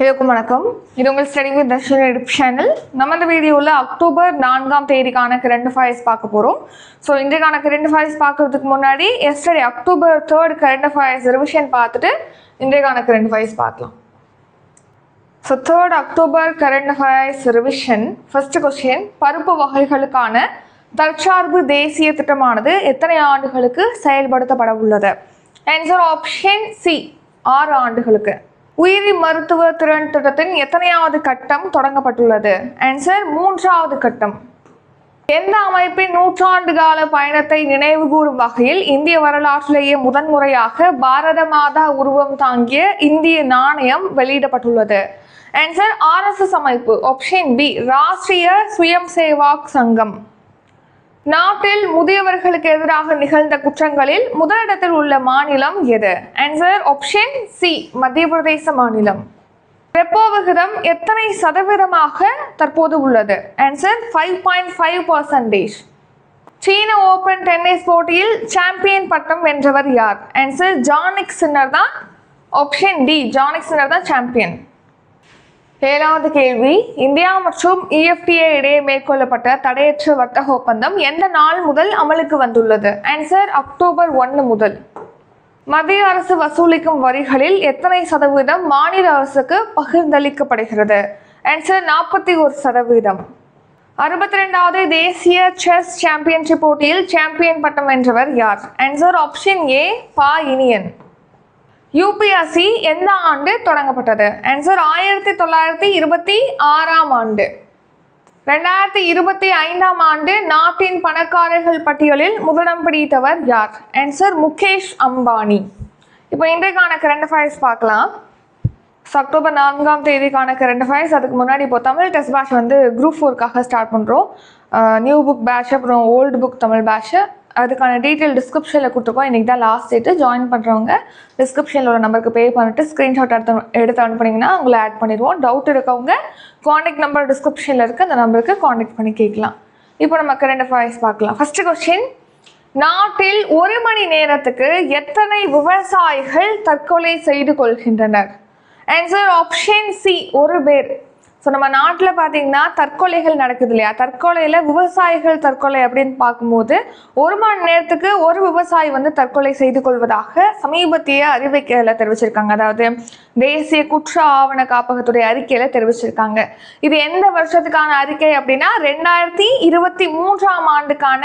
எல்லாருக்கும் வணக்கம். இது உங்கள் study with Darshan Edu channel நம்ம இந்த வீடியோவில் அக்டோபர் நான்காம் தேதிக்கான கரண்ட் அஃபேர்ஸ் பார்க்க போகிறோம் ஸோ இன்றைக்கான கரண்ட் அஃபேர்ஸ் பார்க்கறதுக்கு முன்னாடி yesterday October third current affairs revision பார்த்துட்டு இன்றைக்கான கரண்ட் அஃபேர்ஸ் பார்க்கலாம். So third October current affairs revision first question பருப்பு வகைகளுக்கான தற்சார்பு தேசிய திட்டமானது எத்தனை ஆண்டுகளுக்கு செயல்படுத்தப்பட உள்ளது? ஆன்சர் ஆப்ஷன் சி ஆறு ஆண்டுகளுக்கு. உயிரி மருத்துவ திறன் திட்டத்தின் எத்தனையாவது கட்டம் தொடங்கப்பட்டுள்ளது? ஆன்சர் மூன்றாவது கட்டம். எந்த அமைப்பின் நூற்றாண்டு கால பயணத்தை நினைவுகூரும் வகையில் இந்திய வரலாற்றிலேயே முதன்முறையாக பாரத மாதா உருவம் தாங்கிய இந்திய நாணயம் வெளியிடப்பட்டுள்ளது. ஆன்சர் ஆர்எஸ்எஸ் அமைப்பு ஆப்ஷன் பி ராஷ்டிரிய சுயம் சேவாக் சங்கம். நாட்டில் முதியவர்களுக்கு எதிராக நிகழ்ந்த குற்றங்களில் முதலிடத்தில் உள்ள மாநிலம் எது? ஆன்சர் ஆப்ஷன் சி மத்திய பிரதேச மாநிலம். ரெப்போ விகிதம் எத்தனை சதவீதமாக தற்போது உள்ளது? Answer five point five percentage சீன ஓபன் டென்னிஸ் போட்டியில் சாம்பியன் பட்டம் வென்றவர் யார்? ஆன்சர் ஜானிக் சின்னர் தான். ஆப்ஷன் டி ஜானிக் சின்னர் தான் சாம்பியன் ஏழாவது கேள்வி. இந்தியா மற்றும் இஎஃப்டிஏ இடையே மேற்கொள்ளப்பட்ட தடையற்ற வர்த்தக ஒப்பந்தம் எந்த நாள் முதல் அமலுக்கு வந்துள்ளது? ஆன்சர் அக்டோபர் ஒன்று முதல். மத்திய அரசு வசூலிக்கும் வரிகளில் எத்தனை சதவீதம் மாநில அரசுக்கு பகிர்ந்தளிக்கப்படுகிறது? ஆன்சர் நாற்பத்தி ஒரு சதவீதம். அறுபத்தி ரெண்டாவது தேசிய செஸ் சாம்பியன்ஷிப் போட்டியில் சாம்பியன் பட்டம் வென்றவர் யார்? ஆன்சர் ஆப்ஷன் ஏ பா இனியன். யூபிஎஸ்சி எந்த ஆண்டு தொடங்கப்பட்டது? ஆன்சர் ஆயிரத்தி தொள்ளாயிரத்தி இருபத்தி ஆறாம் ஆண்டு. ரெண்டாயிரத்தி இருபத்தி ஐந்தாம் ஆண்டு நாட்டின் பணக்காரர்கள் பட்டியலில் முதலிடம் பிடித்தவர் யார்? ஆன்சர் முகேஷ் அம்பானி. இப்போ இன்றைக்கான கரண்ட் அஃபேர்ஸ் பார்க்கலாம். ஸோ அக்டோபர் நான்காம் தேதிக்கான கரண்ட் அஃபேர்ஸ் அதுக்கு முன்னாடி இப்போ தமிழ் டெஸ்ட் பேட்ச் வந்து குரூப் ஃபோருக்காக ஸ்டார்ட் பண்ணுறோம் நியூ புக் பேட்ச் அப்புறம் ஓல்டு புக் தமிழ் பேட்ச்சு அதுக்கான டீட்டெயில் டிஸ்கிரிப்ஷனில் கொடுத்துருக்கோம். இன்றைக்கி தான் லாஸ்ட் டேட்டு ஜாயின் பண்ணுறவங்க டிஸ்கிரிப்ஷனில் உள்ள நம்பருக்கு பே பண்ணிட்டு ஸ்க்ரீன்ஷாட் எடுத்து எடுத்து அனுப்புனீங்கன்னா உங்களை ஆட் பண்ணிடுவோம். டவுட் இருக்கவங்க காண்டாக்ட் நம்பர் டிஸ்கிரிப்ஷனில் இருக்க. அந்த நம்பருக்கு காண்டாக்ட் பண்ணி கேட்கலாம். இப்போ நம்ம கரண்ட் அஃபேர்ஸ் பார்க்கலாம். ஃபர்ஸ்ட் கொஸ்டின் நாட்டில் ஒரு மணி நேரத்துக்கு எத்தனை விவசாயிகள் தற்கொலை செய்து கொள்கின்றனர்? ஆன்சர் ஆப்ஷன் சி ஒரு பேர். ஸோ நம்ம நாட்டில் பார்த்தீங்கன்னா தற்கொலைகள் நடக்குது இல்லையா? தற்கொலையில் விவசாயிகள் தற்கொலை அப்படின்னு பார்க்கும்போது ஒரு மணி நேரத்துக்கு ஒரு விவசாயி வந்து தற்கொலை செய்து கொள்வதாக சமீபத்திய அறிவிக்கையில் தெரிவிச்சிருக்காங்க. அதாவது தேசிய குற்ற ஆவண காப்பகத்துடைய அறிக்கையில் தெரிவிச்சிருக்காங்க. இது எந்த வருஷத்துக்கான அறிக்கை அப்படின்னா ரெண்டாயிரத்தி இருபத்தி மூன்றாம் ஆண்டுக்கான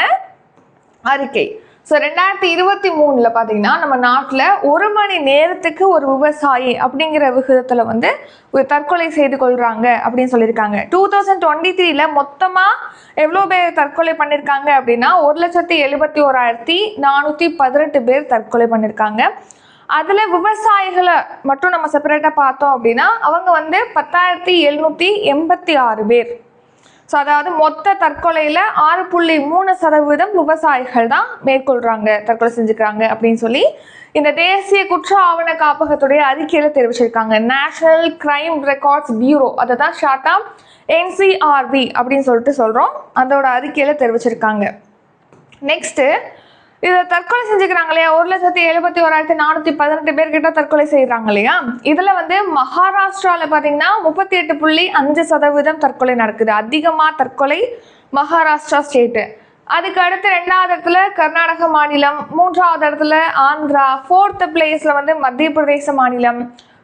அறிக்கை. ஸோ ரெண்டாயிரத்தி இருபத்தி மூணில் பார்த்தீங்கன்னா நம்ம நாட்டில் ஒரு மணி நேரத்துக்கு ஒரு விவசாயி அப்படிங்கிற விகிதத்தில் வந்து ஒரு தற்கொலை செய்து கொள்கிறாங்க அப்படின்னு சொல்லியிருக்காங்க. டூ தௌசண்ட் டுவெண்ட்டி த்ரீல மொத்தமாக எவ்வளோ பேர் தற்கொலை பண்ணியிருக்காங்க அப்படின்னா ஒரு லட்சத்தி எழுபத்தி ஓராயிரத்தி நானூற்றி பதினெட்டு பேர் தற்கொலை பண்ணியிருக்காங்க அதில் விவசாயிகளை மட்டும் நம்ம செப்பரேட்டாக பார்த்தோம் அப்படின்னா அவங்க வந்து பத்தாயிரத்தி எழுநூற்றி எண்பத்தி ஆறு பேர். ஸோ அதாவது மொத்த தற்கொலையில் ஆறு புள்ளி மூணு சதவீதம் விவசாயிகள் தான் மேற்கொள்கிறாங்க தற்கொலை செஞ்சுக்கிறாங்க அப்படின்னு சொல்லி இந்த தேசிய குற்ற ஆவண காப்பகத்துடைய அறிக்கையில் தெரிவிச்சிருக்காங்க. நேஷனல் கிரைம் ரெக்கார்ட்ஸ் பியூரோ அதை தான் ஷார்ட்டாக என்சிஆர்பி அப்படின்னு சொல்லிட்டு சொல்கிறோம் அதோட அறிக்கையில் தெரிவிச்சிருக்காங்க. நெக்ஸ்ட்டு இதை தற்கொலை செஞ்சுக்கிறாங்க இல்லையா ஒரு லட்சத்தி எழுபத்தி ஓராயிரத்தி நானூற்றி பதினெட்டு பேர்கிட்ட தற்கொலை செய்கிறாங்க இல்லையா? இதில் வந்து மகாராஷ்டிராவில் பார்த்தீங்கன்னா முப்பத்தி எட்டு புள்ளி அஞ்சு சதவீதம் தற்கொலை நடக்குது. அதிகமாக தற்கொலை மகாராஷ்டிரா ஸ்டேட்டு அதுக்கு அடுத்து ரெண்டாவது இடத்துல கர்நாடக மாநிலம் மூன்றாவது இடத்துல ஆந்திரா ஃபோர்த்து பிளேஸில் வந்து மத்திய பிரதேச மாநிலம்.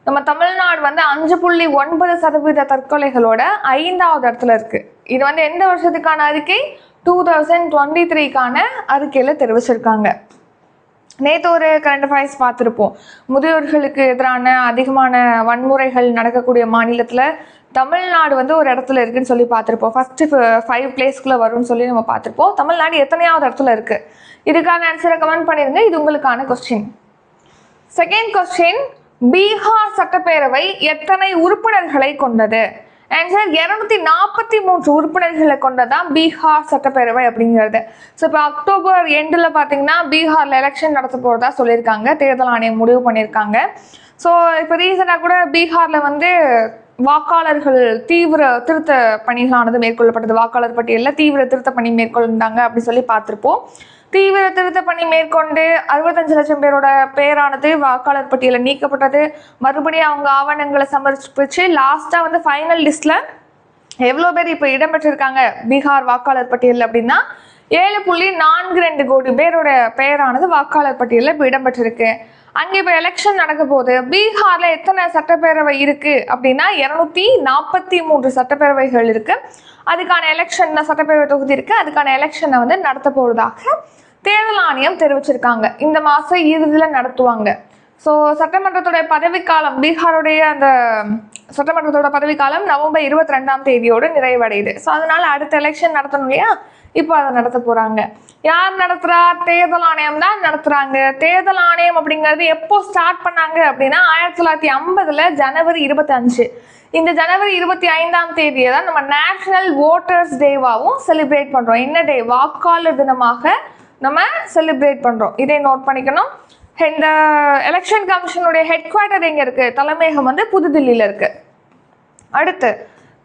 நம்ம தமிழ்நாடு வந்து அஞ்சு புள்ளி ஒன்பது சதவீத தற்கொலைகளோட ஐந்தாவது இடத்துல இருக்குது இது வந்து எந்த வருஷத்துக்கான அறிக்கை? டூ தௌசண்ட் டுவெண்ட்டி த்ரீக்கான அறிக்கையில் தெரிவிச்சிருக்காங்க. நேற்று ஒரு கரண்ட் அஃபேர்ஸ் பார்த்துருப்போம். முதியோர்களுக்கு எதிரான அதிகமான வன்முறைகள் நடக்கக்கூடிய மாநிலத்தில் தமிழ்நாடு வந்து ஒரு இடத்துல இருக்குன்னு சொல்லி பார்த்துருப்போம். ஃபஸ்ட்டு ஃபைவ் பிளேஸ்க்குள்ளே வரும்னு சொல்லி நம்ம பார்த்துருப்போம். தமிழ்நாடு எத்தனையாவது இடத்துல இருக்குது இதுக்கான ஆன்சரை கமெண்ட் பண்ணிடுங்க இது உங்களுக்கான கொஸ்டின் செகண்ட் கொஸ்டின் பீகார் சட்டப்பேரவை எத்தனை உறுப்பினர்களை கொண்டது? ஆன்சர் இரநூத்தி நாற்பத்தி மூன்று உறுப்பினர்களை கொண்டதான் பீகார் சட்டப்பேரவை அப்படிங்கிறது. ஸோ இப்போ அக்டோபர் எண்டில் பார்த்தீங்கன்னா பீகாரில் எலெக்ஷன் நடத்த போகிறதா சொல்லியிருக்காங்க. தேர்தல் ஆணையம் முடிவு பண்ணியிருக்காங்க. ஸோ இப்போ ரீசெண்டாக கூட பீகாரில் வந்து வாக்காளர்கள் தீவிர திருத்த பணிகளானது மேற்கொள்ளப்பட்டது. வாக்காளர் பட்டியலில் தீவிர திருத்த பணி மேற்கொண்டாங்க அப்படி சொல்லி பார்த்துருப்போம். தீவிர திருத்த பணி மேற்கொண்டு அறுபத்தஞ்சு லட்சம் பேரோட பேரானது வாக்காளர் பட்டியலில் நீக்கப்பட்டது. மறுபடியும் அவங்க ஆவணங்களை சமர்ப்பிச்சு லாஸ்ட்டாக வந்து ஃபைனல் லிஸ்ட்டில் எவ்வளோ பேர் இப்போ இடம்பெற்றிருக்காங்க? பீகார் வாக்காளர் பட்டியலில் அப்படின்னா ஏழு புள்ளி நான்கு ரெண்டு கோடி பேரோட பெயரானது வாக்காளர் பட்டியலில் இப்போ இடம்பெற்றிருக்கு. அங்கே இப்போ எலெக்ஷன் நடக்க போகுது. பீகார்ல எத்தனை சட்டப்பேரவை இருக்கு அப்படின்னா இரநூத்தி நாற்பத்தி மூன்று சட்டப்பேரவைகள் இருக்கு. அதுக்கான எலெக்ஷன் சட்டப்பேரவை தொகுதி இருக்கு. அதுக்கான எலெக்ஷனை வந்து நடத்த போவதாக தேர்தல் ஆணையம் தெரிவிச்சிருக்காங்க. இந்த மாசம் இறுதியில் நடத்துவாங்க. ஸோ சட்டமன்றத்துடைய பதவிக்காலம் பீகாருடைய அந்த சட்டமன்றத்தோட பதவிக்காலம் நவம்பர் இருபத்தி ரெண்டாம் தேதியோடு நிறைவடையுது. ஸோ அதனால அடுத்த எலெக்ஷன் நடத்தணும் இல்லையா? இப்போ அதை நடத்த போகிறாங்க யார் நடத்துகிறா தேர்தல் ஆணையம் தான் நடத்துகிறாங்க தேர்தல் ஆணையம் அப்படிங்கிறது எப்போ ஸ்டார்ட் பண்ணாங்க அப்படின்னா ஆயிரத்தி தொள்ளாயிரத்தி ஐம்பதில் ஜனவரி இருபத்தஞ்சு. இந்த ஜனவரி இருபத்தி ஐந்தாம் தேதியை தான் நம்ம நேஷனல் ஓட்டர்ஸ் டேவாகவும் செலிப்ரேட் பண்ணுறோம் என்ன டே வாக்காளர் தினமாக நம்ம செலிப்ரேட் பண்ணுறோம் இதை நோட் பண்ணிக்கணும். இந்த எலெக்ஷன் கமிஷனுடைய ஹெட் குவார்ட்டர் எங்கே இருக்குது தலைமையகம் வந்து புதுதில்லியில் இருக்குது அடுத்து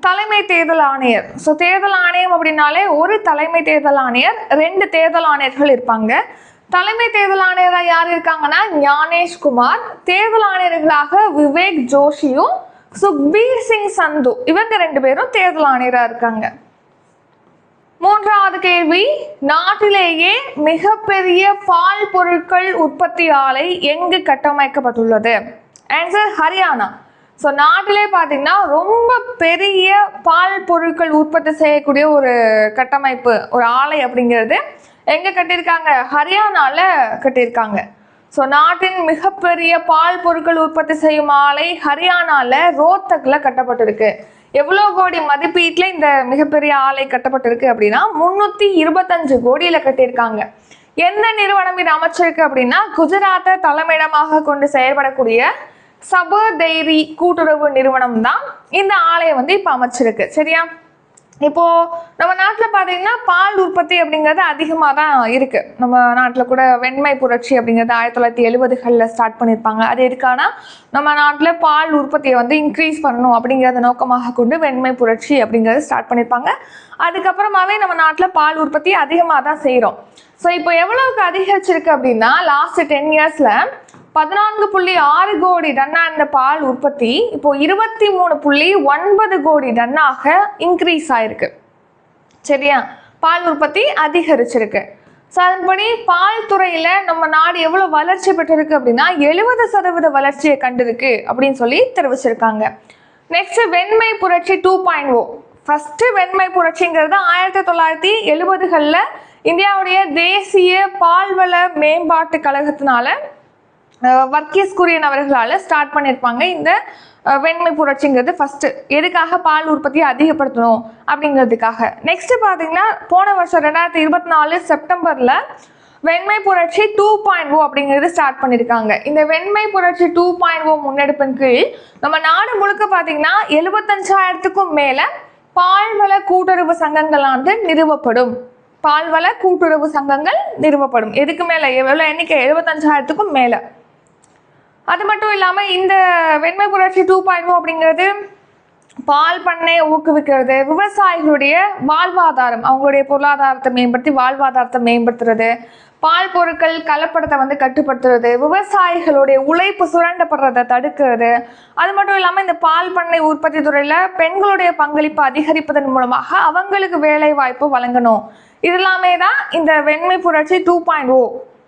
தலைமை தேர்தல் ஆணையர். ஸோ தேர்தல் ஆணையம் அப்படின்னாலே ஒரு தலைமை தேர்தல் ஆணையர் ரெண்டு தேர்தல் ஆணையர்கள் இருப்பாங்க. தலைமை தேர்தல் ஆணையராக யார் இருக்காங்கன்னா? ஞானேஷ் குமார். தேர்தல் ஆணையர்களாக விவேக் ஜோஷியும் சுக்பீர் சிங் சந்து. இவங்க ரெண்டு பேரும் தேர்தல் ஆணையராக இருக்காங்க. மூன்றாவது கேள்வி நாட்டிலேயே மிகப்பெரிய பால் பொருட்கள் உற்பத்தி ஆலை எங்கு கட்டமைக்கப்பட்டுள்ளது? ஆன்சர் ஹரியானா. ஸோ நாட்டிலே பார்த்தீங்கன்னா ரொம்ப பெரிய பால் பொருட்கள் உற்பத்தி செய்யக்கூடிய ஒரு கட்டமைப்பு ஒரு ஆலை அப்படிங்கிறது எங்கே கட்டியிருக்காங்க? ஹரியானாவில் கட்டியிருக்காங்க. ஸோ நாட்டின் மிகப்பெரிய பால் பொருட்கள் உற்பத்தி செய்யும் ஆலை ஹரியானால ரோத்தக்கில் கட்டப்பட்டிருக்கு. எவ்வளோ கோடி மதிப்பீட்டில் இந்த மிகப்பெரிய ஆலை கட்டப்பட்டிருக்கு அப்படின்னா முந்நூற்றி இருபத்தஞ்சு கோடியில் கட்டியிருக்காங்க. எந்த நிறுவனம் இது அமைச்சிருக்கு அப்படின்னா குஜராத்தை தலைமையிடமாக கொண்டு செயல்படக்கூடிய சபர் டெய்ரி கூட்டுறவு நிறுவனம் தான் இந்த ஆலையை வந்து இப்போ அமைச்சிருக்கு. சரியா? இப்போ நம்ம நாட்டில் பார்த்தீங்கன்னா பால் உற்பத்தி அப்படிங்கிறது அதிகமாக தான் இருக்கு. நம்ம நாட்டில் கூட வெண்மை புரட்சி அப்படிங்கிறது ஆயிரத்தி தொள்ளாயிரத்தி எழுபதுகளில் ஸ்டார்ட் பண்ணியிருப்பாங்க அது எதுக்கானா நம்ம நாட்டில் பால் உற்பத்தியை வந்து இன்க்ரீஸ் பண்ணணும் அப்படிங்கிறத நோக்கமாக கொண்டு வெண்மை புரட்சி அப்படிங்கிறது ஸ்டார்ட் பண்ணியிருப்பாங்க அதுக்கப்புறமாவே நம்ம நாட்டில் பால் உற்பத்தி அதிகமாக தான் செய்கிறோம் ஸோ இப்போ எவ்வளவுக்கு அதிகரிச்சிருக்கு அப்படின்னா லாஸ்ட் டென் இயர்ஸில் பதினான்கு புள்ளி ஆறு கோடி டன்னா இந்த பால் உற்பத்தி இப்போ இருபத்தி மூணு புள்ளி ஒன்பது கோடி டன்னாக இன்க்ரீஸ் ஆயிருக்கு. சரியா? பால் உற்பத்தி அதிகரிச்சிருக்கு. ஸோ அதன்படி பால் துறையில் நம்ம நாடு எவ்வளோ வளர்ச்சி பெற்றிருக்கு அப்படின்னா எழுபது சதவீத வளர்ச்சியை கண்டிருக்கு அப்படின்னு சொல்லி தெரிவிச்சிருக்காங்க. நெக்ஸ்ட் வெண்மை புரட்சி டூ பாயிண்ட் ஓ ஃபஸ்ட்டு வெண்மை புரட்சிங்கிறது ஆயிரத்தி தொள்ளாயிரத்தி எழுபதுகளில் இந்தியாவுடைய தேசிய பால்வள மேம்பாட்டு கழகத்தினால அஹ் வர்கீஸ் குரியன் அவர்களால் ஸ்டார்ட் பண்ணியிருப்பாங்க இந்த வெண்மை புரட்சிங்கிறது ஃபஸ்ட்டு எதுக்காக பால் உற்பத்தியை அதிகப்படுத்தணும் அப்படிங்கிறதுக்காக. நெக்ஸ்ட்டு பார்த்தீங்கன்னா போன வருஷம் ரெண்டாயிரத்தி இருபத்தி நாலு செப்டம்பரில் வெண்மை புரட்சி டூ பாயிண்ட் ஓ அப்படிங்கிறது ஸ்டார்ட் பண்ணியிருக்காங்க இந்த வெண்மை புரட்சி டூ பாயிண்ட் ஓ முன்னெடுப்பின் கீழ் நம்ம நாடு முழுக்க பார்த்தீங்கன்னா எழுபத்தஞ்சாயிரத்துக்கும் மேலே பால்வள கூட்டுறவு சங்கங்களானது நிறுவப்படும். பால்வள கூட்டுறவு சங்கங்கள் நிறுவப்படும். எதுக்கு மேலே? எவ்வளோ எண்ணிக்கை? எழுபத்தஞ்சாயிரத்துக்கும் மேலே. அது மட்டும் இல்லாமல் இந்த வெண்மை புரட்சி டூ பாயிண்ட் ஓ அப்படிங்கிறது பால் பண்ணையை ஊக்குவிக்கிறது விவசாயிகளுடைய வாழ்வாதாரம் அவங்களுடைய பொருளாதாரத்தை மேம்படுத்தி வாழ்வாதாரத்தை மேம்படுத்துறது பால் பொருட்கள் கலப்படத்தை வந்து கட்டுப்படுத்துறது விவசாயிகளுடைய உழைப்பு சுரண்டப்படுறதை தடுக்கிறது. அது மட்டும் இல்லாமல் இந்த பால் பண்ணை உற்பத்தி துறையில் பெண்களுடைய பங்களிப்பு அதிகரிப்பதன் மூலமாக அவங்களுக்கு வேலை வாய்ப்பு வழங்கணும். இது எல்லாமே தான் இந்த வெண்மை புரட்சி டூ பாயிண்ட் ஓ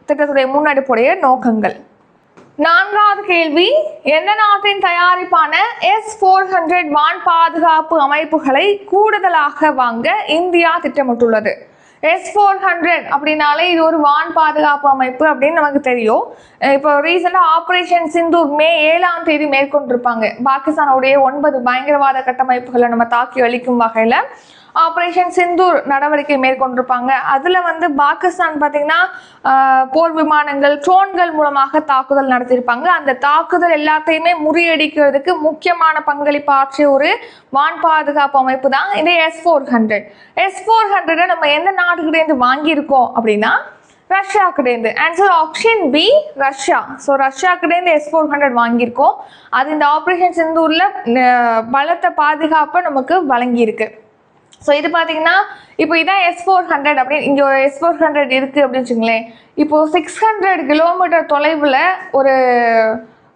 திட்டத்துடைய முன்னெடுப்புடைய நோக்கங்கள். நான்காவது கேள்வி எந்த நாட்டின் தயாரிப்பான எஸ் ஃபோர் ஹண்ட்ரட் வான் பாதுகாப்பு அமைப்புகளை கூடுதலாக வாங்க இந்தியா திட்டமிட்டுள்ளது? எஸ் ஃபோர் ஹண்ட்ரட் அப்படின்னாலே இது ஒரு வான் பாதுகாப்பு அமைப்பு அப்படின்னு நமக்கு தெரியும். இப்போ ரீசெண்டாக ஆப்ரேஷன் சிந்து மே ஏழாம் தேதி மேற்கொண்டிருப்பாங்க. பாகிஸ்தானுடைய ஒன்பது பயங்கரவாத கட்டமைப்புகளை நம்ம தாக்கி அளிக்கும் வகையில் ஆப்ரேஷன் சிந்தூர் நடவடிக்கை மேற்கொண்டிருப்பாங்க. அதில் வந்து பாகிஸ்தான் பார்த்தீங்கன்னா போர் விமானங்கள் ட்ரோன்கள் மூலமாக தாக்குதல் நடத்தியிருப்பாங்க. அந்த தாக்குதல் எல்லாத்தையுமே முறியடிக்கிறதுக்கு முக்கியமான பங்களிப்பு ஆற்றிய ஒரு வான் பாதுகாப்பு அமைப்பு தான் இந்த S four hundred S four ஹண்ட்ரடை நம்ம எந்த நாடுகிட்டேருந்து வாங்கியிருக்கோம் அப்படின்னா ரஷ்யாக்கிட்டேருந்து answer option B Russia so ரஷ்யாக்கிட்டேருந்து S four hundred வாங்கியிருக்கோம். அது இந்த ஆப்ரேஷன் சிந்தூரில் பலத்த பாதுகாப்பை நமக்கு வழங்கியிருக்கு. ஸோ இது பார்த்தீங்கன்னா இப்போ இதான் எஸ் ஃபோர் ஹண்ட்ரட் அப்படின்னு இங்கே ஒரு எஸ் ஃபோர் ஹண்ட்ரட் இருக்குது அப்படின்னு வச்சுங்களேன் இப்போது சிக்ஸ் ஹண்ட்ரட் கிலோமீட்டர் தொலைவில் ஒரு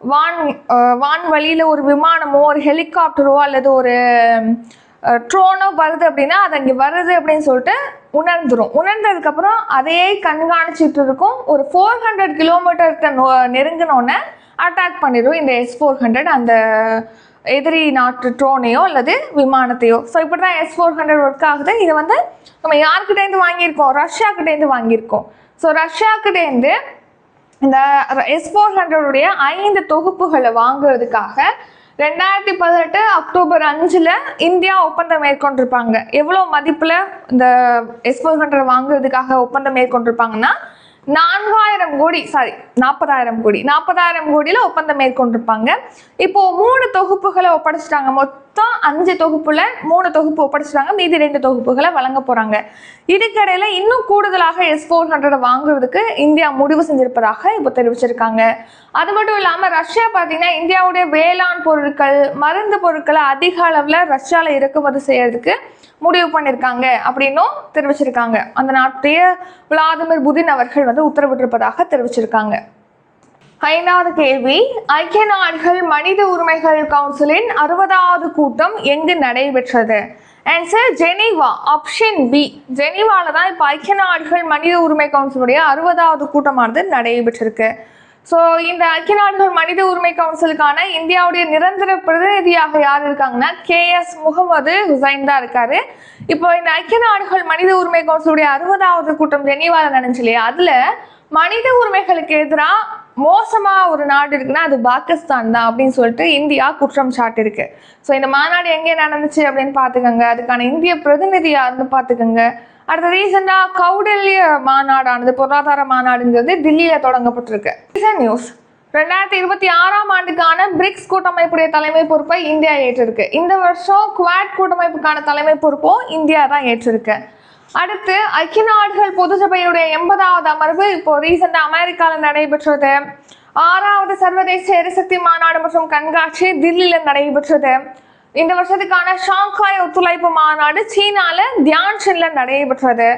வான் வான்வழியில் ஒரு விமானமோ ஒரு ஹெலிகாப்டரோ அல்லது ஒரு ட்ரோனோ வருது அப்படின்னா அது அங்கே வருது அப்படின்னு சொல்லிட்டு உணர்ந்துடும் உணர்ந்ததுக்கப்புறம் அதையே கண்காணிச்சிட்டு இருக்கும். ஒரு ஃபோர் ஹண்ட்ரட் கிலோமீட்டருக்கு நெருங்கினோன்னே அட்டாக் பண்ணிடும் இந்த எஸ் ஃபோர் ஹண்ட்ரட் அந்த எதிரி நாட்டு ட்ரோனையோ அல்லது விமானத்தையோ. ஸோ இப்படி தான் எஸ் ஃபோர் ஹண்ட்ரட் ஒர்க் ஆகுது. இது வந்து நம்ம யார்கிட்டேருந்து வாங்கியிருக்கோம்? ரஷ்யாக்கிட்டேருந்து வாங்கியிருக்கோம். ஸோ ரஷ்யாக்கிட்டேருந்து இந்த எஸ் ஃபோர் ஹண்ட்ரடுடைய ஐந்து தொகுப்புகளை வாங்குறதுக்காக ரெண்டாயிரத்தி பதினெட்டு அக்டோபர் அஞ்சில் இந்தியா ஒப்பந்தம் மேற்கொண்டிருப்பாங்க. எவ்வளோ மதிப்பில் இந்த எஸ் ஃபோர் ஹண்ட்ரட் வாங்குறதுக்காக ஒப்பந்தம் மேற்கொண்டிருப்பாங்கன்னா நான்காயிரம் கோடி சாரி நாற்பதாயிரம் கோடி. நாற்பதாயிரம் கோடியில் ஒப்பந்தம் மேற்கொண்டிருப்பாங்க. இப்போ மூணு தொகுப்புகளை ஒப்படைச்சிட்டாங்க. மொத்தம் அஞ்சு தொகுப்புல மூணு தொகுப்பு ஒப்படைச்சிட்டாங்க. மீதி ரெண்டு தொகுப்புகளை வழங்க போறாங்க. இதுக்கடையில இன்னும் கூடுதலாக எஸ் ஃபோர் ஹண்ட்ரட் வாங்குறதுக்கு இந்தியா முடிவு செஞ்சிருப்பதாக இப்போ தெரிவிச்சிருக்காங்க. அது மட்டும் இல்லாம ரஷ்யா பார்த்தீங்கன்னா இந்தியாவுடைய வேளாண் பொருட்கள் மருந்து பொருட்களை அதிக அளவில் ரஷ்யாவில் இறக்குமதி செய்யறதுக்கு முடிவு பண்ணியிருக்காங்க அப்படின்னும் தெரிவிச்சிருக்காங்க. அந்த நாட்டைய விளாதிமிர் புதின் அவர்கள் வந்து உத்தரவிட்டிருப்பதாக தெரிவிச்சிருக்காங்க. ஐந்தாவது கேள்வி ஐக்கிய நாடுகள் மனித உரிமைகள் கவுன்சிலின் அறுபதாவது கூட்டம் எங்கு நடைபெற்றது? Answer Geneva. ஆப்ஷன் பி ஜெனீவாவில் தான் இப்போ ஐக்கிய நாடுகள் மனித உரிமை கவுன்சிலுடைய அறுபதாவது கூட்டமானது நடைபெற்றிருக்கு. ஸோ இந்த ஐக்கிய நாடுகள் மனித உரிமை கவுன்சிலுக்கான இந்தியாவுடைய நிரந்தர பிரதிநிதியாக யார் இருக்காங்கன்னா கே எஸ் முகமது ஹுசைன் தான் இருக்காரு. இப்போ இந்த ஐக்கிய நாடுகள் மனித உரிமை கவுன்சிலுடைய அறுபதாவது கூட்டம் ஜெனீவால நடந்துச்சு இல்லையா? அதுல மனித உரிமைகளுக்கு எதிராக மோசமா ஒரு நாடு இருக்குன்னா அது பாகிஸ்தான் தான் அப்படின்னு சொல்லிட்டு இந்தியா குற்றம் சாட்டிருக்கு ஸோ இந்த மாநாடு எங்கே நடந்துச்சு அப்படின்னு பார்த்துக்கோங்க. அதுக்கான இந்திய பிரதிநிதி யாருன்னு பார்த்துக்கோங்க. அடுத்த ரீசெண்டாக கௌடல்ய மாநாடானது பொருளாதார மாநாடுங்கிறது தில்லியில் தொடங்கப்பட்டிருக்கு. நியூஸ் ரெண்டாயிரத்தி இருபத்தி ஆறாம் ஆண்டுக்கான பிரிக்ஸ் கூட்டமைப்புடைய தலைமை பொறுப்பை இந்தியா ஏற்றிருக்கு. இந்த வருஷம் குவாட் கூட்டமைப்புக்கான தலைமை பொறுப்பும் இந்தியா தான் ஏற்றிருக்கு. அடுத்து ஐக்கிய நாடுகள் பொதுசபையினுடைய எண்பதாவது அமர்வு இப்போ ரீசெண்டாக அமெரிக்காவில் நடைபெற்றது. ஆறாவது சர்வதேச எரிசக்தி மாநாடு மற்றும் கண்காட்சி தில்லியில் நடைபெற்றது. இந்த வருஷத்துக்கான ஷாங்காய் ஒத்துழைப்பு மாநாடு சீனால தியான்ஷன்ல நடைபெற்றது.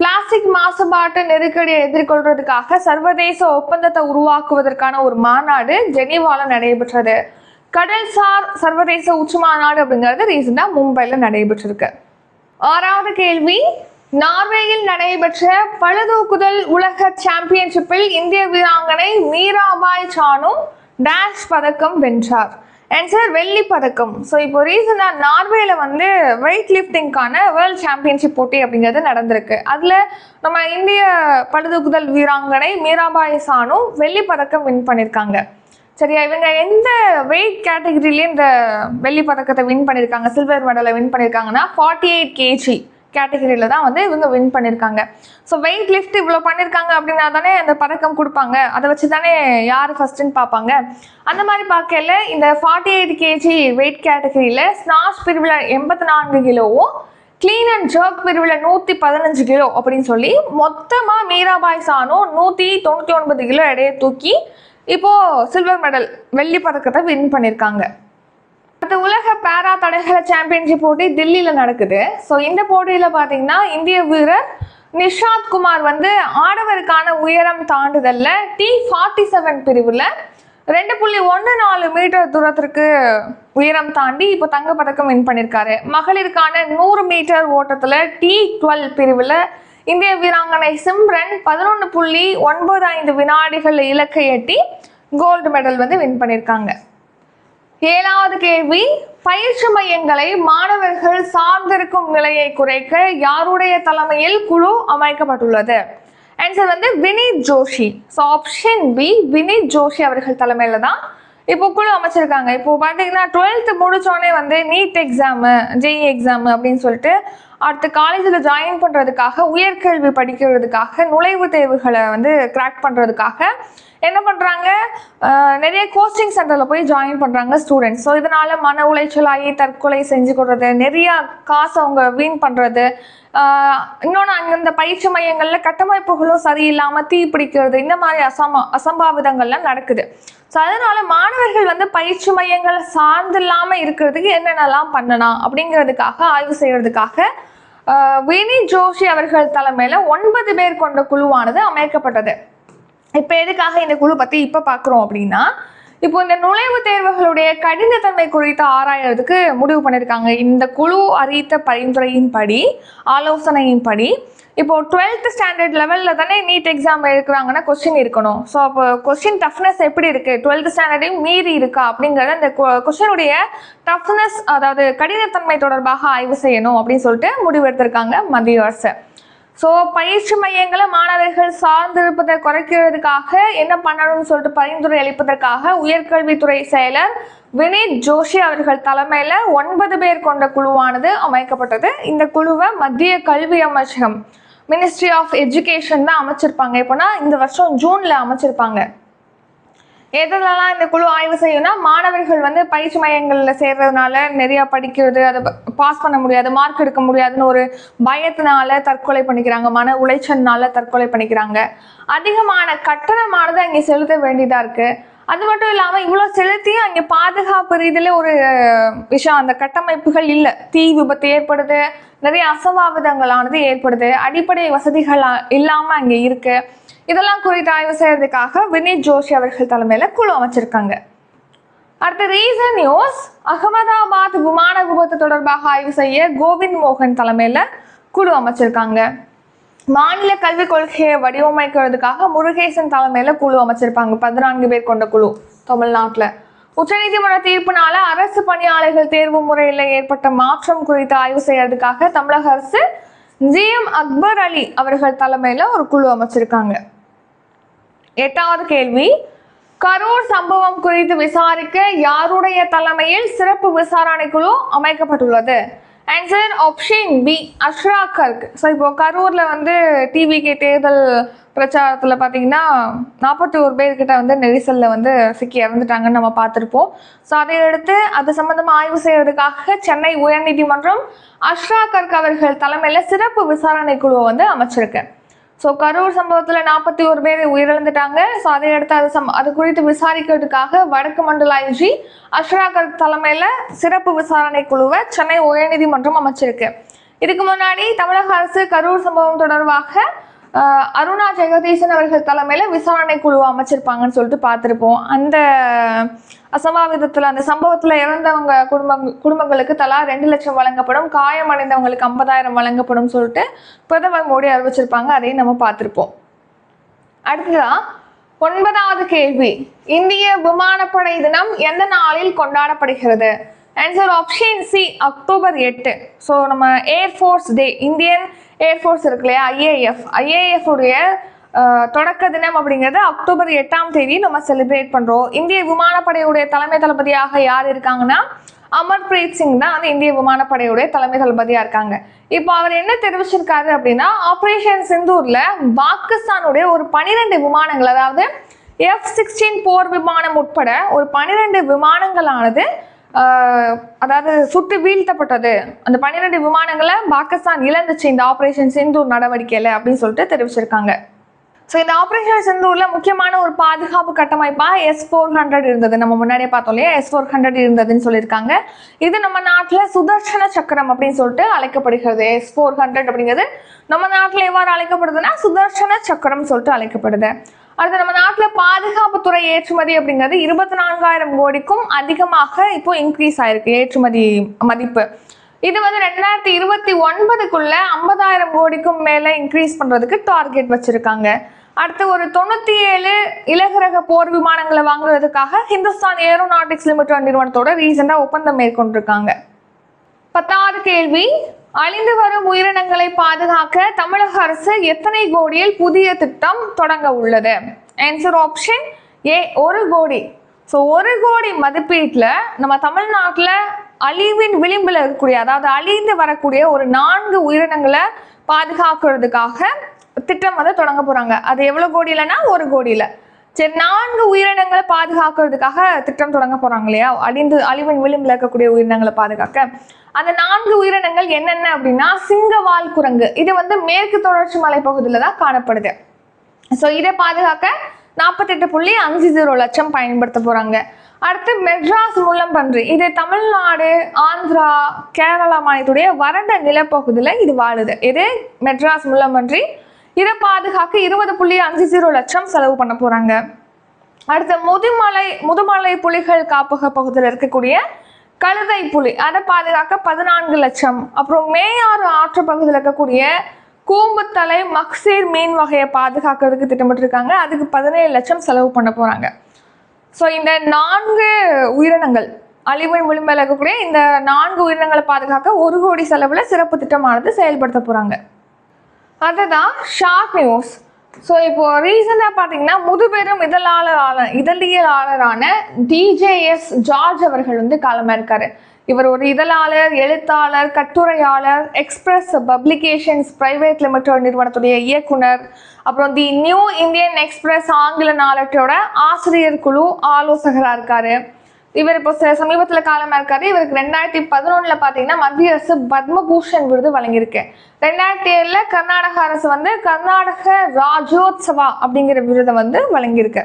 பிளாஸ்டிக் மாசுபாட்டு நெருக்கடியை எதிர்கொள்றதுக்காக சர்வதேச ஒப்பந்தத்தை உருவாக்குவதற்கான ஒரு மாநாடு ஜெனீவால நடைபெற்றது. கடல்சார் சர்வதேச உச்சி மாநாடு அப்படிங்கிறது ரீசெண்டாக மும்பையில் நடைபெற்றிருக்கு. ஆறாவது கேள்வி நார்வேயில் நடைபெற்ற பழுதூக்குதல் உலக சாம்பியன்ஷிப்பில் இந்திய வீராங்கனை மீராபாய் சானு டான்ஸ் பதக்கம் வென்றார். ஆன்சர் வெள்ளி பதக்கம். ஸோ இப்போ ரீசெண்டாக நார்வேல வந்து வெயிட் லிஃப்டிங்கான வேர்ல்ட் சாம்பியன்ஷிப் போட்டி அப்படிங்கிறது நடந்திருக்கு. அதில் நம்ம இந்திய பழுதுகுதல் வீராங்கனை மீராபாய் சானு வெள்ளி பதக்கம் வின் பண்ணியிருக்காங்க சரியா? இவங்க எந்த வெயிட் கேட்டகிரிலேயும் இந்த வெள்ளி பதக்கத்தை வின் பண்ணியிருக்காங்க சில்வர் மெடலை வின் பண்ணியிருக்காங்கன்னா ஃபார்ட்டி எயிட் கேஜி கேட்டகரியில் தான் வந்து இவங்க வின் பண்ணியிருக்காங்க ஸோ வெயிட் லிஃப்ட் இவ்வளோ பண்ணியிருக்காங்க அப்படின்னா தானே அந்த பதக்கம் கொடுப்பாங்க. அதை வச்சு தானே யார் ஃபஸ்ட்டுன்னு பார்ப்பாங்க. அந்த மாதிரி பார்க்கல இந்த ஃபார்ட்டி எயிட் கேஜி வெயிட் கேட்டகரியில் ஸ்னாஷ் பிரிவில் எண்பத்தி நான்கு கிலோவும் க்ளீன் அண்ட் ஜர்க் பிரிவில் நூற்றி பதினஞ்சு கிலோ அப்படின்னு சொல்லி மொத்தமாக மீராபாய் சானும் நூற்றி தொண்ணூற்றி ஒன்பது கிலோ எடையை தூக்கி இப்போது சில்வர் மெடல் வெள்ளி பதக்கத்தை வின் பண்ணியிருக்காங்க அடுத்த உலக பேரா தடகள சாம்பியன்ஷிப் போட்டி தில்லியில் நடக்குது. ஸோ இந்த போட்டியில் பார்த்தீங்கன்னா இந்திய வீரர் நிஷாத் குமார் வந்து ஆடவருக்கான உயரம் தாண்டுதலில் டி ஃபார்ட்டி செவன் பிரிவில் ரெண்டு புள்ளி ஒன்று நாலு மீட்டர் தூரத்திற்கு உயரம் தாண்டி இப்போ தங்கப்பதக்கம் வின் பண்ணியிருக்காரு மகளிருக்கான நூறு மீட்டர் ஓட்டத்தில் டி டுவெல் பிரிவில் இந்திய வீராங்கனை சிம்ரன் பதினொன்று புள்ளி ஒன்பது ஐந்து வினாடிகள் இலக்கை எட்டி கோல்டு மெடல் வந்து வின் பண்ணியிருக்காங்க ஏழாவது கேள்வி பயிற்சி மையங்களை மாணவர்கள் சார்ந்திருக்கும் நிலையை குறைக்க யாருடைய தலைமையில் குழு அமைக்கப்பட்டுள்ளது? ஆன்சர் வந்து Vineet Joshi. So option B Vineet Joshi அவர்கள் தலைமையில் தான் இப்போ குழு அமைச்சிருக்காங்க. இப்போ பார்த்தீங்கன்னா டுவெல்த்து முடிச்சோடனே வந்து நீட் எக்ஸாமு ஜெஇ எக்ஸாமு அப்படின்னு சொல்லிட்டு அடுத்து காலேஜில் ஜாயின் பண்ணுறதுக்காக உயர்கல்வி படிக்கிறதுக்காக நுழைவுத் தேர்வுகளை வந்து கிராக் பண்ணுறதுக்காக என்ன பண்ணுறாங்க நிறைய கோச்சிங் சென்டரில் போய் ஜாயின் பண்ணுறாங்க ஸ்டூடெண்ட்ஸ் ஸோ இதனால் மன உளைச்சலாகி தற்கொலை செஞ்சு கொடுறது நிறையா காசு அவங்க வீண் பண்ணுறது இன்னொன்று அந்தந்த பயிற்சி மையங்களில் கட்டமைப்புகளும் சரியில்லாமல் தீ பிடிக்கிறது இந்த மாதிரி அசம்பா அசம்பாவிதங்கள்லாம் நடக்குது. ஸோ அதனால மாணவர்கள் வந்து பயிற்சி மையங்கள் சார்ந்து இல்லாமல் இருக்கிறதுக்கு என்னென்னலாம் பண்ணலாம் அப்படிங்கிறதுக்காக ஆய்வு செய்யறதுக்காக வினி ஜோஷி அவர்கள் தலைமையில் ஒன்பது பேர் கொண்ட குழுவானது அமைக்கப்பட்டது. இப்போ எதுக்காக இந்த குழு பற்றி இப்போ பார்க்குறோம் அப்படின்னா இப்போ இந்த நுழைவுத் தேர்வுகளுடைய கடினத்தன்மை குறித்து ஆராயறதுக்கு முடிவு பண்ணியிருக்காங்க இந்த குழு அறிவித்த பரிந்துரையின்படி ஆலோசனையின்படி இப்போ டுவெல்த் ஸ்டாண்டர்ட் லெவலில் தானே நீட் எக்ஸாம் எடுக்கிறாங்கன்னா கொஸ்டின் இருக்கணும். ஸோ அப்போ கொஸ்டின் டஃப்னஸ் எப்படி இருக்குது டுவெல்த் ஸ்டாண்டர்டையும் மீறி இருக்கா? அப்படிங்கிறத இந்த கொஸ்டினுடைய டஃப்னஸ் அதாவது கடினத்தன்மை தொடர்பாக ஆய்வு செய்யணும் அப்படின்னு சொல்லிட்டு முடிவெடுத்திருக்காங்க மத்திய அரசு. ஸோ பயிற்சி மையங்களை மாணவர்கள் சார்ந்திருப்பதை குறைக்கிறதுக்காக என்ன பண்ணணும்னு சொல்லிட்டு பரிந்துரை அளிப்பதற்காக உயர்கல்வித்துறை செயலர் வினீத் ஜோஷி அவர்கள் தலைமையில் ஒன்பது பேர் கொண்ட குழுவானது அமைக்கப்பட்டது. இந்த குழுவை மத்திய கல்வி அமைச்சகம் மினிஸ்ட்ரி ஆஃப் எஜுகேஷன் தான் அமைச்சிருப்பாங்க. எப்போனா இந்த வருஷம் ஜூனில் அமைச்சிருப்பாங்க. எதெல்லாம் இந்த குழு ஆய்வு செய்யும்னா மாணவர்கள் வந்து பயிற்சி மையங்களில் சேர்றதுனால நிறையா படிக்கிறது அதை பாஸ் பண்ண முடியாது மார்க் எடுக்க முடியாதுன்னு ஒரு பயத்தினால தற்கொலை பண்ணிக்கிறாங்க மன உளைச்சல்னால தற்கொலை பண்ணிக்கிறாங்க. அதிகமான கட்டணமானது அங்கே செலுத்த வேண்டியதாக இருக்குது அது மட்டும் இல்லாமல் இவ்வளோ செலுத்தியும் அங்கே பாதுகாப்பு ரீதியில் ஒரு விஷயம் அந்த கட்டமைப்புகள் இல்லை. தீ விபத்து ஏற்படுது நிறைய அசம்பாவிதங்களானது ஏற்படுது. அடிப்படை வசதிகள் இல்லாமல் அங்கே இருக்குது இதெல்லாம் குறித்து ஆய்வு செய்யறதுக்காக வினீத் ஜோஷி அவர்கள் தலைமையில் குழு அமைச்சிருக்காங்க. அடுத்த ரீசன் நியூஸ் அகமதாபாத் விமான விபத்து தொடர்பாக ஆய்வு செய்ய கோவிந்த் மோகன் தலைமையில் குழு அமைச்சிருக்காங்க. மாநில கல்விக் கொள்கையை வடிவமைக்கிறதுக்காக முருகேசன் தலைமையில் குழு அமைச்சிருப்பாங்க. பதினான்கு பேர் கொண்ட குழு தமிழ்நாட்டில். உச்சநீதிமன்ற தீர்ப்பினால அரசு பணியாளர்கள் தேர்வு முறையில் ஏற்பட்ட மாற்றம் குறித்து ஆய்வு செய்யறதுக்காக தமிழக அரசு ஜிஎம் அக்பர் அலி அவர்கள் தலைமையில் ஒரு குழு அமைச்சிருக்காங்க. எட்டாவது கேள்வி. கரூர் சம்பவம் குறித்து விசாரிக்க யாருடைய தலைமையில் சிறப்பு விசாரணை குழு அமைக்கப்பட்டுள்ளது? Answer option B Asra Garg so இப்போ கரூரில் வந்து டிவிகே தேர்தல் பிரச்சாரத்தில் பார்த்தீங்கன்னா நாற்பத்தி ஒரு பேர்கிட்ட வந்து நெரிசலில் வந்து சிக்கி இறந்துட்டாங்கன்னு நம்ம பார்த்துருப்போம். ஸோ அதை அடுத்து அது சம்மந்தமாக ஆய்வு செய்கிறதுக்காக சென்னை உயர்நீதிமன்றம் அஷ்ரா கர்க் அவர்கள் தலைமையில் சிறப்பு விசாரணை குழுவை வந்து அமைச்சிருக்கு. ஸோ கரூர் சம்பவத்தில் நாற்பத்தி ஒரு பேர் உயிரிழந்துட்டாங்க. ஸோ அதை அடுத்து அது சம் அது குறித்து விசாரிக்கிறதுக்காக வடக்கு மண்டல ஐஜி அஷ்ரா கர்க் தலைமையில் சிறப்பு விசாரணை குழுவை சென்னை உயர்நீதிமன்றம் அமைச்சிருக்கு. இதுக்கு முன்னாடி தமிழக அரசு கரூர் சம்பவம் தொடர்பாக அருணா ஜெகதீசன் அவர்கள் தலைமையில் விசாரணை குழு அமைச்சிருப்பாங்கன்னு சொல்லிட்டு பார்த்துருப்போம். அந்த அசம்பாவிதத்தில் அந்த சம்பவத்தில் இறந்தவங்க குடும்பம் குடும்பங்களுக்கு தலா ரெண்டு லட்சம் வழங்கப்படும் காயமடைந்தவங்களுக்கு ஐம்பதாயிரம் வழங்கப்படும் சொல்லிட்டு பிரதமர் மோடி அறிவிச்சிருப்பாங்க. அதையும் நம்ம பார்த்துருப்போம். அடுத்ததான் ஒன்பதாவது கேள்வி. இந்திய விமானப்படை தினம் எந்த நாளில் கொண்டாடப்படுகிறது? ஆன்சர் ஆப்ஷன் சி அக்டோபர் எட்டு ஸோ நம்ம air force day Indian air force இருக்கு இல்லையா? ஐஏஎஃப் ஐஏஎஃப் உடைய தொடக்க தினம் அப்படிங்கிறது அக்டோபர் எட்டாம் தேதி நம்ம செலிப்ரேட் பண்ணுறோம் இந்திய விமானப்படையுடைய தலைமை தளபதியாக யார் இருக்காங்கன்னா? அமர்பிரீத் சிங் தான் அந்த இந்திய விமானப்படையுடைய தலைமை தளபதியாக இருக்காங்க. இப்போ அவர் என்ன தெரிவிச்சிருக்காரு அப்படின்னா ஆப்ரேஷன் சிந்தூரில் பாகிஸ்தானுடைய ஒரு பனிரெண்டு விமானங்கள் அதாவது எஃப் சிக்ஸ்டீன் போர் விமானம் உட்பட ஒரு பனிரெண்டு விமானங்களானது அதாவது சுட்டு வீழ்த்தப்பட்டது. அந்த பன்னிரெண்டு விமானங்களை பாகிஸ்தான் இழந்துச்சு இந்த ஆப்ரேஷன் சிந்தூர் நடவடிக்கையில் அப்படின்னு சொல்லிட்டு தெரிவிச்சிருக்காங்க. ஸோ இந்த ஆப்ரேஷன் சிந்தூரில் முக்கியமான ஒரு பாதுகாப்பு கட்டமைப்பாக எஸ் ஃபோர் ஹண்ட்ரட் இருந்தது. நம்ம முன்னாடியே பார்த்தோம் இல்லையா? எஸ் ஃபோர் ஹண்ட்ரட் இருந்ததுன்னு சொல்லியிருக்காங்க. இது நம்ம நாட்டில் சுதர்ஷன சக்கரம் அப்படின்னு சொல்லிட்டு அழைக்கப்படுகிறது. எஸ் ஃபோர் ஹண்ட்ரட் அப்படிங்கிறது நம்ம நாட்டில் எவ்வாறு அழைக்கப்படுதுன்னா சுதர்ஷன சக்கரம் சொல்லிட்டு அழைக்கப்படுது. அடுத்து நம்ம நாட்டில் பாதுகாப்புத்துறை ஏற்றுமதி அப்படிங்கிறது இருபத்தி நான்காயிரம் கோடிக்கும் அதிகமாக இப்போ இன்க்ரீஸ் ஆயிருக்கு. ஏற்றுமதி மதிப்பு. இது வந்து ரெண்டாயிரத்தி இருபத்தி ஒன்பதுக்குள்ள ஐம்பதாயிரம் கோடிக்கும் மேலே இன்க்ரீஸ் பண்ணுறதுக்கு டார்கெட் வச்சுருக்காங்க. அடுத்து ஒரு தொண்ணூற்றி ஏழு இலகுரக போர் விமானங்களை வாங்குறதுக்காக ஹிந்துஸ்தான் ஏரோநாட்டிக்ஸ் லிமிடெட் நிறுவனத்தோட ரீசெண்டாக ஒப்பந்தம் மேற்கொண்டிருக்காங்க. பத்தாவது கேள்வி அழிந்து வரும் உயிரினங்களை பாதுகாக்க தமிழக அரசு எத்தனை கோடியில் புதிய திட்டம் தொடங்க உள்ளது? ஆன்சர் ஆப்ஷன் ஏ ஒரு கோடி. ஸோ ஒரு கோடி மதிப்பீட்டில் நம்ம தமிழ்நாட்டில் அழிவின் விளிம்பில் இருக்கக்கூடிய அதாவது அழிந்து வரக்கூடிய ஒரு நான்கு உயிரினங்களை பாதுகாக்கிறதுக்காக திட்டம் வந்து தொடங்க போகிறாங்க அது எவ்வளோ கோடியிலனா ஒரு கோடியில். சரி நான்கு உயிரினங்களை பாதுகாக்கிறதுக்காக திட்டம் தொடங்க போறாங்க இல்லையா? அழிந்து அழிவின் விளிம்பில் இருக்கக்கூடிய உயிரினங்களை பாதுகாக்க. அந்த நான்கு உயிரினங்கள் என்னென்ன அப்படின்னா சிங்கவால் குரங்கு. இது வந்து மேற்கு தொடர்ச்சி மலைப்பகுதியில் தான் காணப்படுது. ஸோ இதை பாதுகாக்க நாற்பத்தெட்டு புள்ளி அஞ்சு ஜீரோ லட்சம் பயன்படுத்த போறாங்க. அடுத்து மெட்ராஸ் முள்ளம்பன்றி. இது தமிழ்நாடு ஆந்திரா கேரளா மாநிலத்துடைய வறண்ட நிலப்பகுதியில் இது வாழுது. இது மெட்ராஸ் முள்ளம்பன்றி இதை பாதுகாக்க இருபது புள்ளி அஞ்சு ஜீரோ லட்சம் செலவு பண்ண போறாங்க. அடுத்த முதுமலை முதுமலை புலிகள் காப்பக பகுதியில் இருக்கக்கூடிய கழுதை புலி அதை பாதுகாக்க பதினான்கு லட்சம். அப்புறம் மேயாறு ஆற்று பகுதியில் இருக்கக்கூடிய கூம்புத்தலை மக்சீர் மீன் வகையை பாதுகாக்கிறதுக்கு திட்டமிட்டிருக்காங்க. அதுக்கு பதினேழு லட்சம் செலவு பண்ண போறாங்க. ஸோ இந்த நான்கு உயிரினங்கள் அழிவின் விளிம்பில் இருக்கக்கூடிய இந்த நான்கு உயிரினங்களை பாதுகாக்க ஒரு கோடி செலவில் சிறப்பு திட்டமானது செயல்படுத்த போகிறாங்க அதுதான் ஷார்ட் நியூஸ் ஸோ இப்போ ரீசெண்டாக பார்த்தீங்கன்னா முதுபெரும் இதழாளரான இதழியலாளரான டிஜேஎஸ் ஜார்ஜ் அவர்கள் வந்து காலமாக இவர் ஒரு இதழாளர் எழுத்தாளர் கட்டுரையாளர் எக்ஸ்பிரஸ் பப்ளிகேஷன்ஸ் பிரைவேட் லிமிடெட் நிறுவனத்துடைய இயக்குனர் அப்புறம் தி நியூ இந்தியன் எக்ஸ்பிரஸ் ஆங்கில நாளற்றோட ஆசிரியர் குழு ஆலோசகராக இருக்காரு. இவர் இப்போ ச- சமீபத்துல காலமா இருக்காரு. இவருக்கு ரெண்டாயிரத்தி பதினொன்னுல பாத்தீங்கன்னா மத்திய அரசு பத்மபூஷன் விருது வழங்கியிருக்கு. ரெண்டாயிரத்தி ஏழுல கர்நாடக அரசு வந்து கர்நாடக ராஜோத்சவா அப்படிங்கிற விருதை வந்து வழங்கியிருக்கு.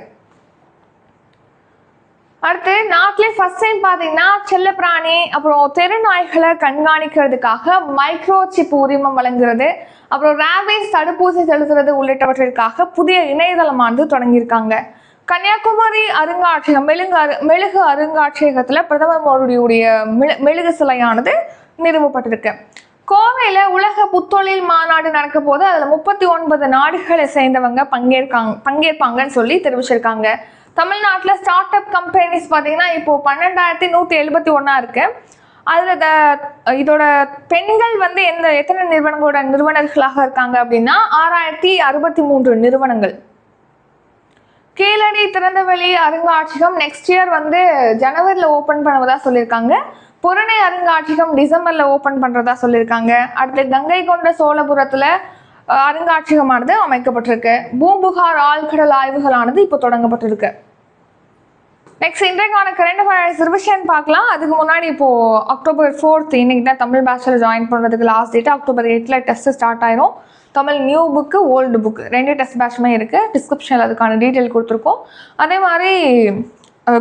அடுத்து நாட்டிலே ஃபர்ஸ்ட் டைம் பார்த்தீங்கன்னா செல்லப்பிராணி அப்புறம் தெருநாய்களை கண்காணிக்கிறதுக்காக மைக்ரோ சிப் உரிமம் வழங்குறது அப்புறம் ரேபிஸ் தடுப்பூசி செலுத்துறது உள்ளிட்டவற்றிற்காக புதிய இணையதளமானது தொடங்கியிருக்காங்க. கன்னியாகுமரி அருங்காட்சியகம் மெழுகு அரு மெழுகு அருங்காட்சியகத்தில் பிரதமர் மோடியுடைய மெழு மெழுகு சிலையானது நிறுவப்பட்டிருக்கு. கோவையில் உலக புத்தொழில் மாநாடு நடக்க போது அதில் முப்பத்தி ஒன்பது நாடுகளை சேர்ந்தவங்க பங்கேற்காங்க பங்கேற்பாங்கன்னு சொல்லி தெரிவிச்சிருக்காங்க. தமிழ்நாட்டில் ஸ்டார்ட் அப் கம்பெனிஸ் பார்த்தீங்கன்னா இப்போ பன்னெண்டாயிரத்தி நூற்றி எழுபத்தி ஒன்றா இருக்கு. அதில் த இதோட பெண்கள் வந்து எந்த எத்தனை நிறுவனங்களோட நிறுவனர்களாக இருக்காங்க அப்படின்னா ஆறாயிரத்தி அறுபத்தி மூன்று நிறுவனங்கள். கீழடி திறந்தவெளி அருங்காட்சியகம் நெக்ஸ்ட் இயர் வந்து ஜனவரியில் ஓப்பன் பண்ணுவதா சொல்லியிருக்காங்க. புறநை அருங்காட்சியகம் டிசம்பரில் ஓப்பன் பண்ணுறதா சொல்லியிருக்காங்க. அடுத்து கங்கை கொண்ட சோழபுரத்தில் அருங்காட்சியகமானது அமைக்கப்பட்டிருக்கு. பூம்புகார் ஆழ்கடல் ஆய்வுகளானது இப்போ தொடங்கப்பட்டிருக்கு. நெக்ஸ்ட் இன்றைக்கான கரண்ட் அஃபேர்ஸ் ரிவிஷன் பார்க்கலாம். அதுக்கு முன்னாடி இப்போ அக்டோபர் ஃபோர்த் இன்னைக்கு தான் தமிழ் பேச்சில் ஜாயின் பண்ணுறதுக்கு லாஸ்ட் டேட் அக்டோபர் எயிட்டில் டெஸ்ட் ஸ்டார்ட் ஆயிரும். Tamil new book old book ரெண்டு டெஸ்ட் பேட்சுமே இருக்குது டிஸ்கிரிப்ஷனில் அதுக்கான டீட்டெயில் கொடுத்துருக்கோம். அதே மாதிரி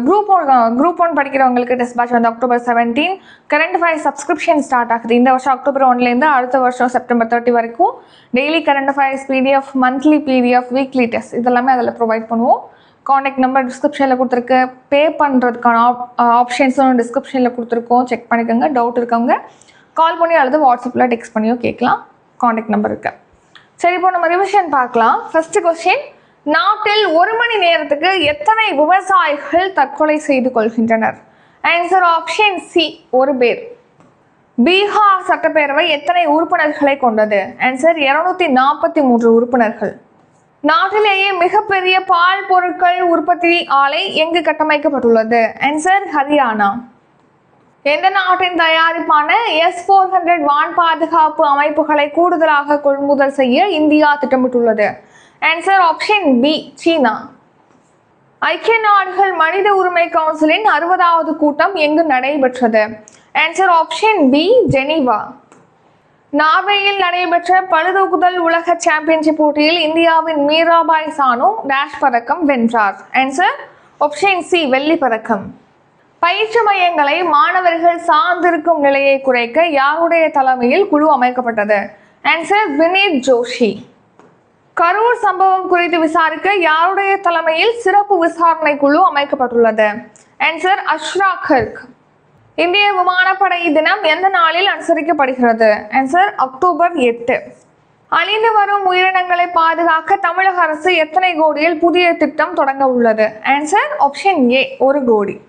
குரூப் ஒன் குரூப் ஒன் படிக்கிறவங்களுக்கு டெஸ்ட் பேட்ச் வந்து October seventeen current five subscription start ஆகுது. இந்த வருஷம் அக்டோபர் ஒன்லேருந்து அடுத்த வருஷம் செப்டம்பர் தேர்ட்டி வரைக்கும் daily current affairs PDF monthly PDF weekly test இதெல்லாமே அதில் ப்ரொவைட் பண்ணுவோம். காண்டாக்ட் நம்பர் டிஸ்கிரிப்ஷனில் கொடுத்துருக்கு. பே பண்ணுறதுக்கான ஆப் ஆப்ஷன்ஸும் டிஸ்கிரிப்ஷனில் கொடுத்துருக்கோம். செக் பண்ணிக்கோங்க. டவுட் இருக்கவங்க கால் பண்ணி அல்லது வாட்ஸ்அப்பில் டெக்ஸ்ட் பண்ணியோ கேட்கலாம். காண்டாக்ட் நம்பர் இருக்குது சரி இப்போ நம்ம ரிவிஷன் பார்க்கலாம். ஃபர்ஸ்ட் கொஸ்டின் நாட்டில் ஒரு மணி நேரத்துக்கு எத்தனை விவசாயிகள் தற்கொலை செய்து கொள்கின்றனர்? ஆன்சர் ஆப்ஷன் சி ஒரு பேர். பீகார் சட்டப்பேரவை எத்தனை உறுப்பினர்களை கொண்டது? ஆன்சர் இருநூத்தி நாற்பத்தி மூன்று உறுப்பினர்கள். நாட்டிலேயே மிகப்பெரிய பால் பொருட்கள் உற்பத்தி ஆலை எங்கு கட்டமைக்கப்பட்டுள்ளது? ஆன்சர் ஹரியானா. எந்த நாட்டின் தயாரிப்பான எஸ் ஃபோர் ஹண்ட்ரட் வான் பாதுகாப்பு அமைப்புகளை கூடுதலாக கொள்முதல் செய்ய இந்தியா திட்டமிட்டுள்ளது? ஆன்சர் ஆப்ஷன் பி சீனா. ஐக்கிய நாடுகள் மனித உரிமை கவுன்சிலின் அறுபதாவது கூட்டம் எங்கு நடைபெற்றது? Answer option B Geneva. நார்வேயில் நடைபெற்ற பழுதுகுதல் உலக சாம்பியன்ஷிப் போட்டியில் இந்தியாவின் மீராபாய் சானு டேஷ் பதக்கம் வென்றார். ஆன்சர் ஆப்ஷன் சி வெள்ளி பதக்கம். பயிற்சி மையங்களை மாணவர்கள் சார்ந்திருக்கும் நிலையை குறைக்க யாருடைய தலைமையில் குழு அமைக்கப்பட்டது? ஆன்சர் வினீத் ஜோஷி. கரூர் சம்பவம் குறித்து விசாரிக்க யாருடைய தலைமையில் சிறப்பு விசாரணை குழு அமைக்கப்பட்டுள்ளது? ஆன்சர் அஷ்ரா கர்க். இந்திய விமானப்படை தினம் எந்த நாளில் அனுசரிக்கப்படுகிறது? ஆன்சர் அக்டோபர் எட்டு. அழிந்து வரும் உயிரினங்களை பாதுகாக்க தமிழக அரசு எத்தனை கோடியில் புதிய திட்டம் தொடங்க உள்ளது? ஆன்சர் ஆப்ஷன் ஏ ஒரு கோடி.